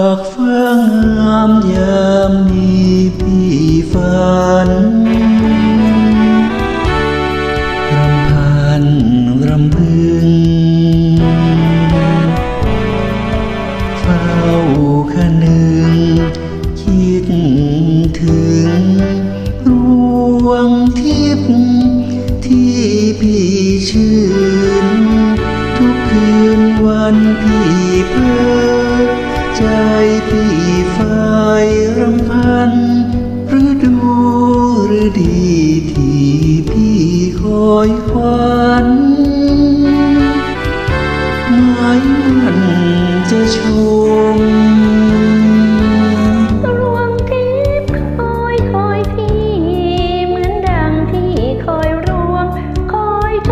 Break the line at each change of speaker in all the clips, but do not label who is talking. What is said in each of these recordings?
ากฟ้างามยามนี้พี่ฝันรำพันรำพึงเฝ้าคนึงคิดถึงรวงทิพย์ที่พี่ชื่อ ดีที่พี่คอยควันหมายมันจะชม
รวงทิพย์คอยคอยพี่ เหมือนดังที่คอยรวง คอยท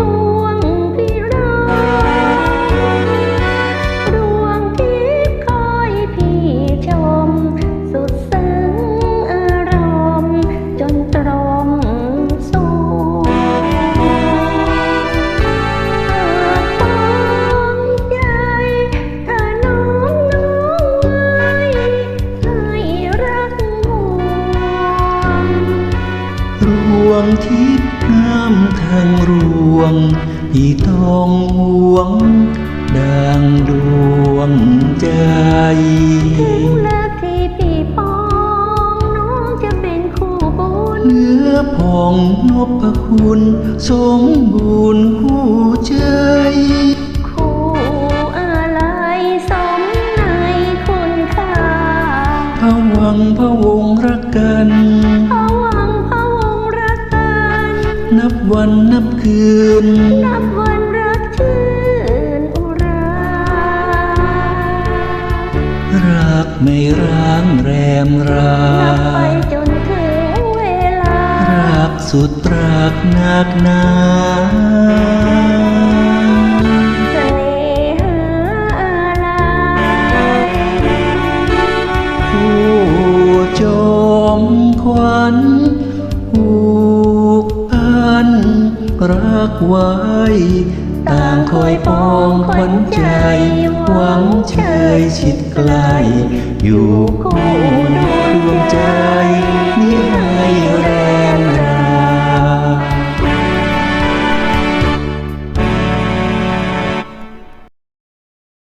วงทิพย์น้ำ
ทางรวงพี่ต้องห่วงดังดวงใจ
ถึงเลิกที่พี่ปองน้องจะเป็นคู่บุญ
เนื้อพองนพคุณ สมบูรณ์คู่ใจ
คู่อะไรสมในคุณค่า
พะวังพะวงรักกัน
นั
บวันนับคืน
นับวันรักชื่นอุรา
รักไม่ร้างแรมรา
นับไปจนถึงเวลา
รักสุดรักนักหนา รักไว้ ต่างคอยปองขวัญใจ หวังเชยชิดไกล อยู่คู่ดวงใจ